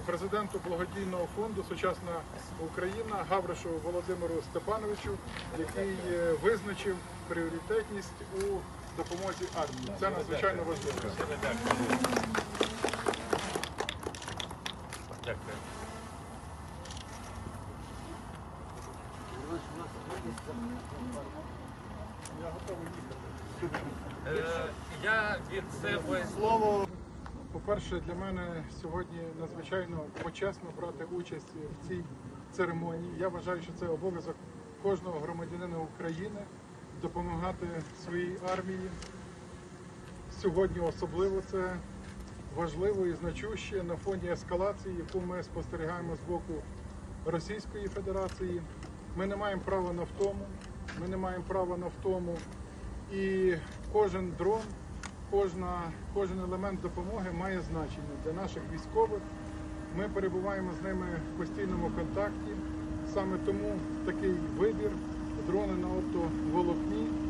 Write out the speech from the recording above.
президенту благодійного фонду Сучасна Україна Гавришу Володимиру Степановичу, який е, визначив пріоритетність у допомозі армії. Це надзвичайно важливо. Дякую. Я готовий їхати. Я від себе Слово, по-перше, для мене сьогодні надзвичайно почесно брати участь в цій церемонії. Я вважаю, що це обов'язок кожного громадянина України допомагати своїй армії. Сьогодні особливо це важливо і значуще на фоні ескалації, яку ми спостерігаємо з боку Російської Федерації. Ми не маємо права на втому, ми не маємо права на втому. І кожен дрон, кожна, кожен елемент допомоги має значення для наших військових. Ми перебуваємо з ними в постійному контакті. Саме тому такий вибір дрони на оптоволокні